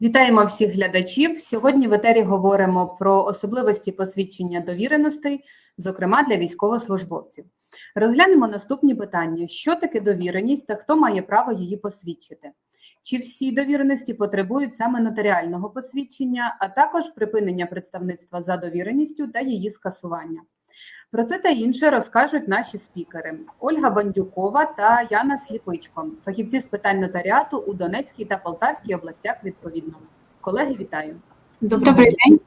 Вітаємо всіх глядачів. Сьогодні в етері говоримо про особливості посвідчення довіреностей, зокрема для військовослужбовців. Розглянемо наступні питання: що таке довіреність та хто має право її посвідчити? Чи всі довіреності потребують саме нотаріального посвідчення, а також припинення представництва за довіреністю та її скасування? Про це та інше розкажуть наші спікери Ольга Бандюкова та Яна Сліпичко, фахівці з питань нотаріату у Донецькій та Полтавській областях відповідно. Колеги, вітаю. Добрий день.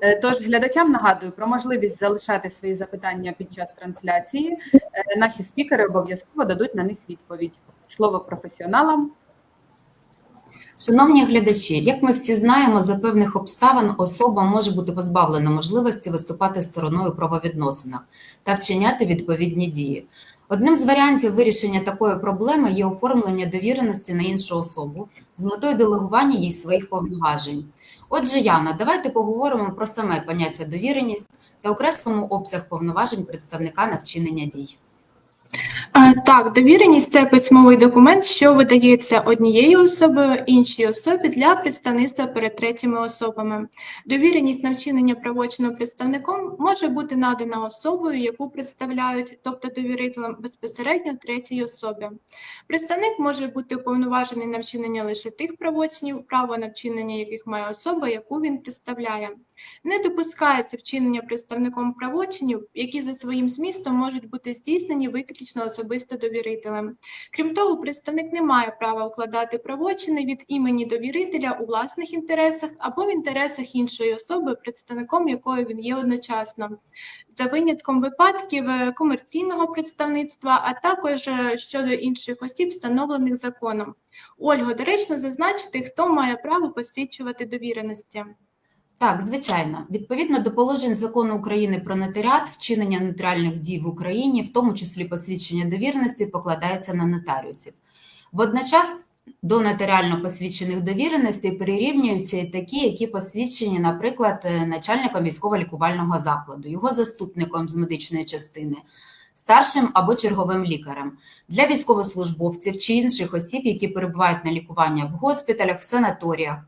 Е, Тож глядачам нагадую про можливість залишати свої запитання під час трансляції. Е, Наші спікери обов'язково дадуть на них відповідь. Слово професіоналам. Шановні глядачі, як ми всі знаємо, за певних обставин особа може бути позбавлена можливості виступати стороною у правовідносинах та вчиняти відповідні дії. Одним з варіантів вирішення такої проблеми є оформлення довіреності на іншу особу з метою делегування їй своїх повноважень. Отже, Яна, давайте поговоримо про саме поняття довіреність та окреслимо обсяг повноважень представника на вчинення дій. А, Так, довіреність це письмовий документ, що видається однією особою іншій особі для представництва перед третіми особами. Довіреність на вчинення правочину представником може бути надана особою, яку представляють, тобто довірителем безпосередньо третій особі. Представник може бути уповноважений на вчинення лише тих правочинів, право на вчинення яких має особа, яку він представляє. Не допускається вчинення представником правочинів, які за своїм змістом можуть бути здійснені виключно особисто довірителем. Крім того, представник не має права укладати правочини від імені довірителя у власних інтересах або в інтересах іншої особи, представником якої він є одночасно, за винятком випадків е, комерційного представництва, а також е, щодо інших осіб, встановлених законом. Ольго, доречно зазначити, хто має право посвідчувати довіреності. Так, звичайно, відповідно до положень закону України про нотаріат, вчинення нотаріальних дій в Україні, в тому числі посвідчення довіреності, покладається на нотаріусів. Водночас до нотаріально посвідчених довіреностей прирівнюються і такі, які посвідчені, наприклад, е, начальником військово-лікувального закладу, його заступником з медичної частини, старшим або черговим лікарем для військовослужбовців чи інших осіб, які перебувають на лікуванні в госпіталях, санаторіях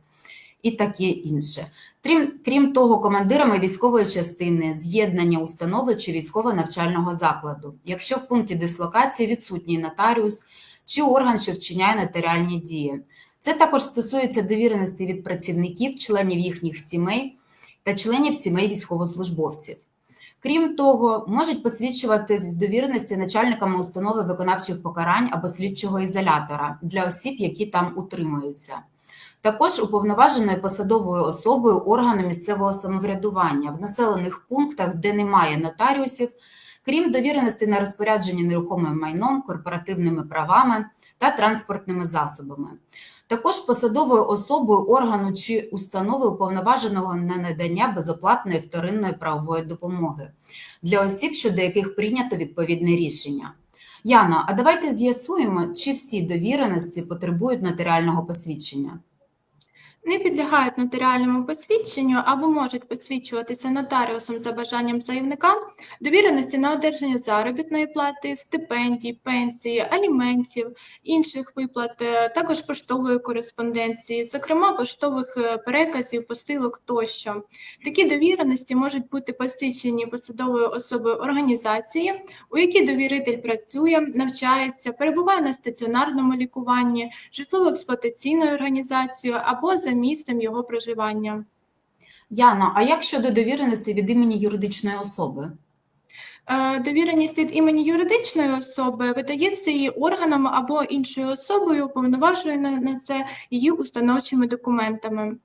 і таке інше. Крім, крім того, командирами військової частини, з'єднання установи чи військово-навчального закладу, якщо в пункті дислокації відсутній нотаріус чи орган, що вчиняє нотаріальні дії. Це також стосується довіреності від працівників, членів їхніх сімей та членів сімей військовослужбовців. Крім того, можуть посвідчувати з довіреності начальниками установи виконавчих покарань або слідчого ізолятора для осіб, які там утримуються. Також уповноваженою посадовою особою органу місцевого самоврядування в населених пунктах, де немає нотаріусів, крім довіреності на розпорядження нерухомим майном, корпоративними правами та транспортними засобами. Також посадовою особою органу чи установи уповноваженого на надання безоплатної вторинної правової допомоги для осіб, щодо яких прийнято відповідне рішення. Яна, а давайте з'ясуємо, чи всі довіреності потребують нотаріального посвідчення. Не підлягають нотаріальному посвідченню або можуть посвідчуватися нотаріусом за бажанням заявника довіреності на одержання заробітної плати, стипендій, пенсії, аліментів, інших виплат, е, також поштової кореспонденції, зокрема поштових е, переказів, посилок тощо. Такі довіреності можуть бути посвідчені посадовою особою організації, у якій довіритель працює, навчається, перебуває на стаціонарному лікуванні, житлово-експлуатаційною організацією або за місцем його проживання. Яна, а як щодо довіреності від імені юридичної особи? Е, Довіреність від імені юридичної особи видається її органом або іншою особою, уповноваженою на це її установчими документами.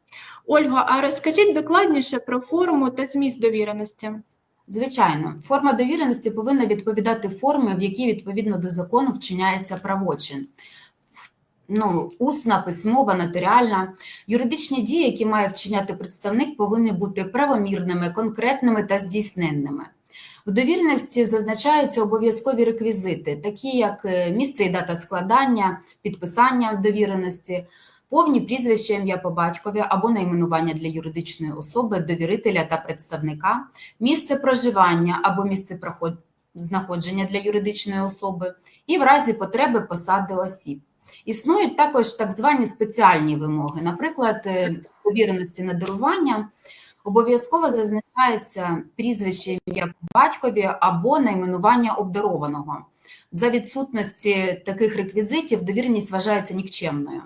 Ольга, а розкажіть докладніше про форму та зміст довіреності. Звичайно, форма довіреності повинна відповідати формі, в якій відповідно до закону вчиняється правочин. Ну, усна, письмова, нотаріальна. Юридичні дії, які має вчиняти представник, повинні бути правомірними, конкретними та здійсненними. В довіреності зазначаються обов'язкові реквізити, такі як е, місце і дата складання, підписання довіреності, повні прізвища, ім'я по батькові або найменування для юридичної особи, довірителя та представника, місце проживання або місце знаходження для юридичної особи і в разі потреби посади осіб. Існують також так звані спеціальні вимоги, наприклад, е, довіреності на дарування. Обов'язково зазначається прізвище ім'я батькові або найменування обдарованого. За відсутності таких реквізитів довіреність вважається нікчемною.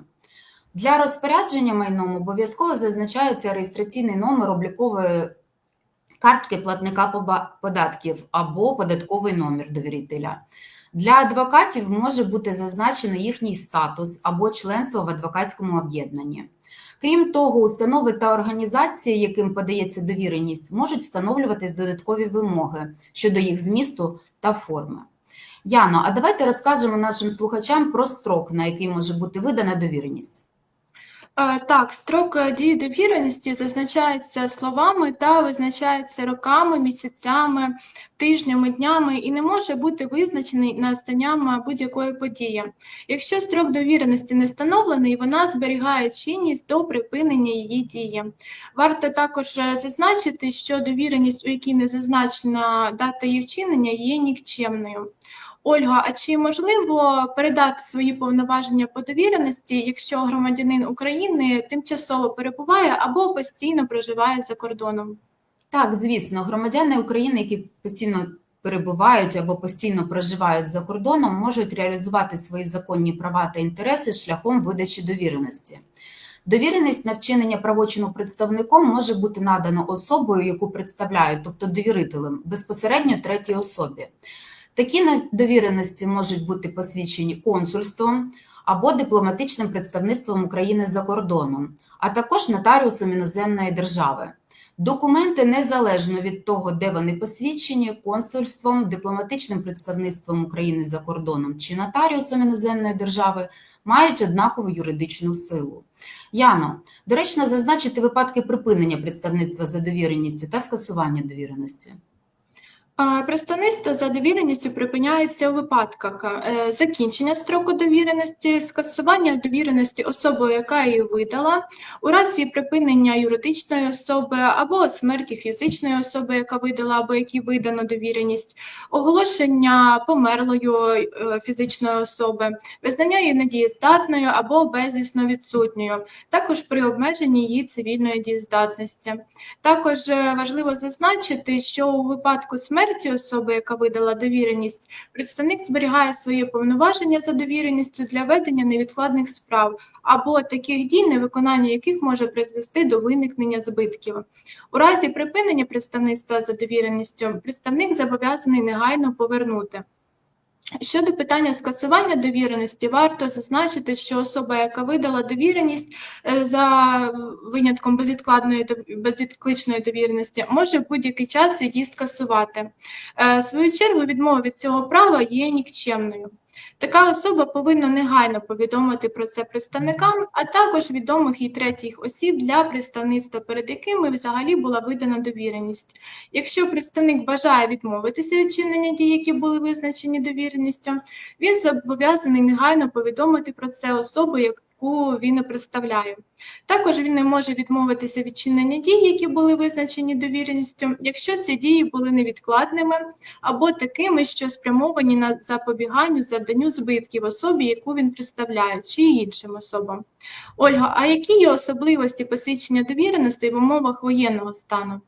Для розпорядження майном обов'язково зазначається реєстраційний номер облікової картки платника податків або податковий номер довірителя. Для адвокатів може бути зазначено їхній статус або членство в адвокатському об'єднанні. Крім того, установи та організації, яким подається довіреність, можуть встановлюватись додаткові вимоги щодо їх змісту та форми. Яно, а давайте розкажемо нашим слухачам про строк, на який може бути видана довіреність. Е, Так, строк е, дії довіреності зазначається словами та визначається роками, місяцями, тижнями, днями і не може бути визначений настанням е, будь-якої події. Якщо строк довіреності не встановлений, вона зберігає чинність до припинення її дії. Варто також зазначити, що довіреність, у якій не зазначена дата її вчинення, є нікчемною. Ольга, а чи можливо передати свої повноваження по довіреності, якщо громадянин України тимчасово перебуває або постійно проживає за кордоном? Так, звісно, громадяни України, які постійно перебувають або постійно проживають за кордоном, можуть реалізувати свої законні права та інтереси шляхом видачі довіреності. Довіреність на вчинення правочину представником може бути надано особою, яку представляють, тобто довірителем, безпосередньо третій особі. Такі довіреності можуть бути посвідчені консульством або дипломатичним представництвом України за кордоном, а також нотаріусом іноземної держави. Документи незалежно від того, де вони посвідчені, консульством, дипломатичним представництвом України за кордоном чи нотаріусом іноземної держави, мають однакову юридичну силу. Яно, доречно зазначити випадки припинення представництва за довіреністю та скасування довіреності. Представництво за довіреністю припиняється у випадках е, закінчення строку довіреності, скасування довіреності особою, яка її видала, у разі припинення юридичної особи або смерті фізичної особи, яка видала або якій видано довіреність, оголошення померлою е, фізичної особи, визнання її недієздатною або безвісно відсутньою, також при обмеженні її цивільної дієздатності. Також е, важливо зазначити, що у випадку смерті особи, яка видала довіреність, представник зберігає своє повноваження за довіреністю для ведення невідкладних справ або таких дій, невиконання яких може призвести до виникнення збитків. У разі припинення представництва за довіреністю, представник зобов'язаний негайно повернути. Щодо питання скасування довіреності, варто зазначити, що особа, яка видала довіреність е, за винятком безвідкладної та безвідкличної довіреності, може в будь-який час її скасувати. Е, В свою чергу, відмова від цього права є нікчемною. Така особа повинна негайно повідомити про це представникам, а також відомих і третіх осіб для представництва, перед якими взагалі була видана довіреність. Якщо представник бажає відмовитися від чинення дій, які були визначені довіреністю, він зобов'язаний негайно повідомити про це особу, яку він представляє. Також він не може відмовитися від чинення дій, які були визначені довіреністю, якщо ці дії були невідкладними або такими, що спрямовані на запобіганню завданню збитків особі, яку він представляє, чи іншим особам. Ольга, а які є особливості посвідчення довіреностей в умовах воєнного стану?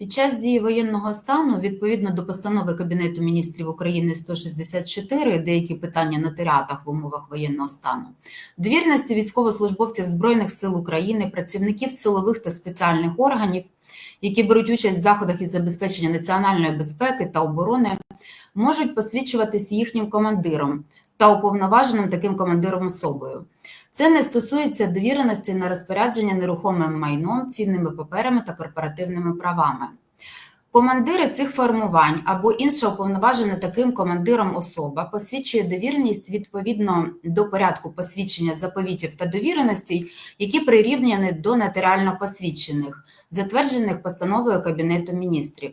Під час дії воєнного стану, відповідно до постанови Кабінету міністрів України 164, деякі питання на нотаріатах в умовах воєнного стану, довірності військовослужбовців Збройних сил України, працівників силових та спеціальних органів, які беруть участь в заходах із забезпечення національної безпеки та оборони, можуть посвідчуватись їхнім командиром та уповноваженим таким командиром особою. Це не стосується довіреності на розпорядження нерухомим майном, цінними паперами та корпоративними правами. Командири цих формувань або інша уповноважена таким командиром особа посвідчує довіреність відповідно до порядку посвідчення заповітів та довіреностей, які прирівняні до нотаріально посвідчених, затверджених постановою Кабінету міністрів.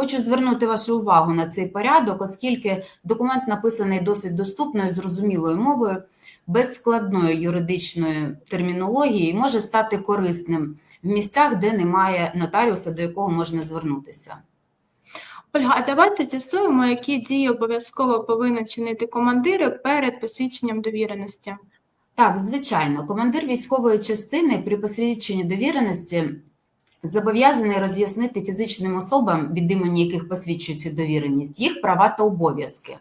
Хочу звернути вашу увагу на цей порядок, оскільки документ написаний досить доступною, зрозумілою мовою, без складної юридичної термінології і може стати корисним в місцях, де немає нотаріуса, до якого можна звернутися. Ольга, а давайте з'ясуємо, які дії обов'язково повинен чинити командир перед посвідченням довіреності. Так, звичайно, командир військової частини при посвідченні довіреності зобов'язаний роз'яснити фізичним особам, від імені яких посвідчується довіреність, їх права та обов'язки.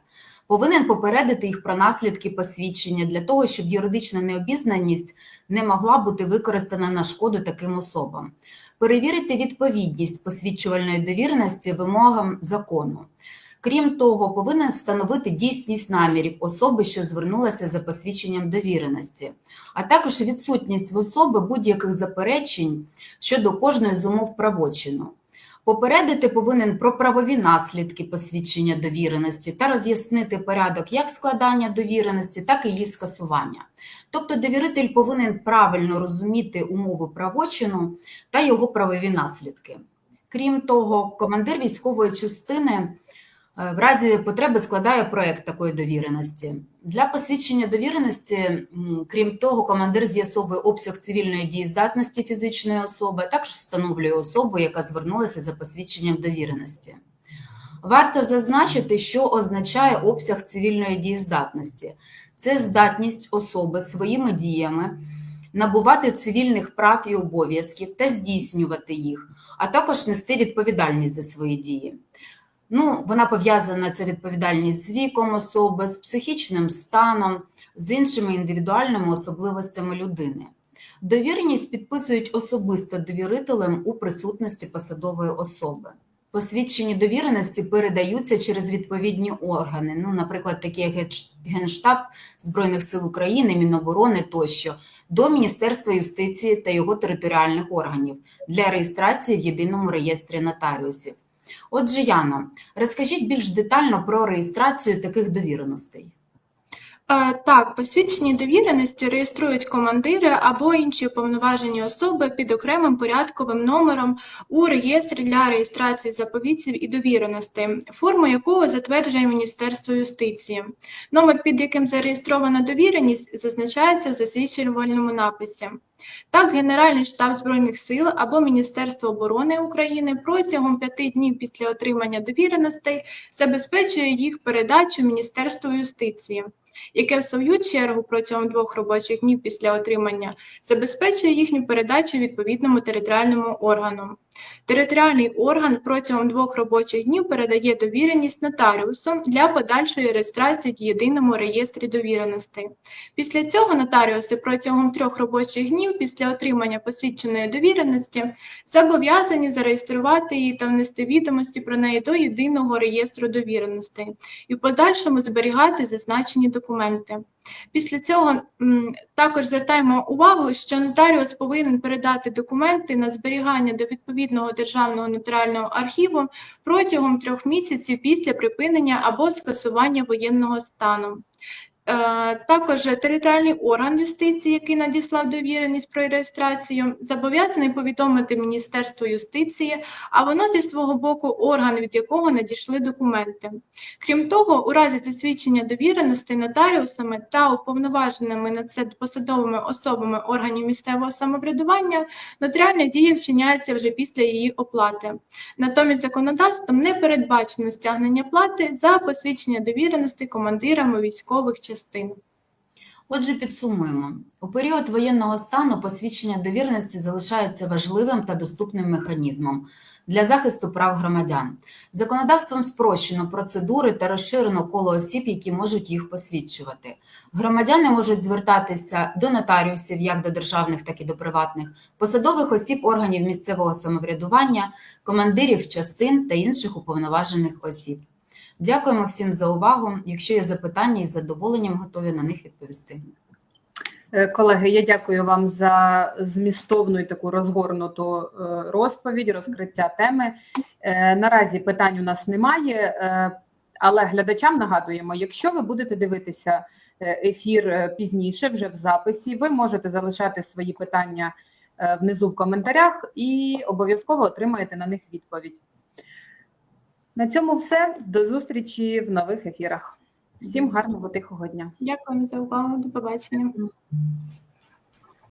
Повинен попередити їх про наслідки посвідчення для того, щоб юридична необізнаність не могла бути використана на шкоду таким особам. Перевірити відповідність посвідчувальної довіреності вимогам закону. Крім того, повинен встановити дійсність намірів особи, що звернулася за посвідченням довіреності, а також відсутність в особи будь-яких заперечень щодо кожної з умов правочину. Попередити повинен про правові наслідки посвідчення довіреності та роз'яснити порядок як складання довіреності, так і її скасування. Тобто довіритель повинен правильно розуміти умови правочину та його правові наслідки. Крім того, командир військової частини в разі потреби складає проект такої довіреності. Для посвідчення довіреності, крім того, командир з'ясовує обсяг цивільної дієздатності фізичної особи, а також встановлює особу, яка звернулася за посвідченням довіреності. Варто зазначити, що означає обсяг цивільної дієздатності. Це здатність особи своїми діями набувати цивільних прав і обов'язків та здійснювати їх, а також нести відповідальність за свої дії. Ну, вона пов'язана ця відповідальність з віком особи, з психічним станом, з іншими індивідуальними особливостями людини. Довіреність підписують особисто довірителем у присутності посадової особи. Посвідчені довіреності передаються через відповідні органи, ну, наприклад, такі як Генштаб Збройних сил України, Міноборони тощо, до Міністерства юстиції та його територіальних органів для реєстрації в єдиному реєстрі нотаріусів. Отже, Яна, розкажіть більш детально про реєстрацію таких довіреностей. Е, Так, посвідчені довіреності реєструють командири або інші уповноважені особи під окремим порядковим номером у реєстрі для реєстрації заповітів і довіреностей, форму якого затверджує Міністерство юстиції. Номер, під яким зареєстрована довіреність, зазначається в засвідчувальному написі. Так, Генеральний штаб Збройних сил або Міністерство оборони України протягом п'яти днів після отримання довіреностей забезпечує їх передачу Міністерству юстиції яке в свою чергу протягом двох робочих днів після отримання забезпечує їхню передачу відповідному територіальному органу. Територіальний орган протягом двох робочих днів передає довіреність нотаріусу для подальшої реєстрації в єдиному реєстрі довіреностей. Після цього нотаріуси протягом трьох робочих днів після отримання посвідченої довіреності зобов'язані зареєструвати її та внести відомості про неї до єдиного реєстру довіреностей і в подальшому зберігати зазначені документи. Після цього також звертаємо увагу, що нотаріус повинен передати документи на зберігання до відповідного державного нотаріального архіву протягом трьох місяців після припинення або скасування воєнного стану. Е, Також територіальний орган юстиції, який надіслав довіреність про реєстрацію, зобов'язаний повідомити Міністерство юстиції, а воно зі свого боку орган, від якого надійшли документи. Крім того, у разі засвідчення довіреності нотаріусами та уповноваженими на це посадовими особами органів місцевого самоврядування нотаріальна дія вчиняється вже після її оплати. Натомість законодавством не передбачено стягнення плати за посвідчення довіреності командирами військових частин. Отже, підсумуємо. У період воєнного стану посвідчення довіреності залишається важливим та доступним механізмом для захисту прав громадян. Законодавством спрощено процедури та розширено коло осіб, які можуть їх посвідчувати. Громадяни можуть звертатися до нотаріусів як до державних, так і до приватних, посадових осіб органів місцевого самоврядування, командирів частин та інших уповноважених осіб. Дякуємо всім за увагу. Якщо є запитання, із задоволенням готові на них відповісти. Е, Колеги, я дякую вам за змістовну і таку розгорнуту е, розповідь, розкриття теми. Е, Наразі питань у нас немає, але глядачам нагадуємо, якщо ви будете дивитися ефір пізніше, вже в записі, ви можете залишати свої питання внизу в коментарях і обов'язково отримаєте на них відповідь. На цьому все. До зустрічі в нових ефірах. Всім гарного тихого дня. Дякую за увагу. До побачення.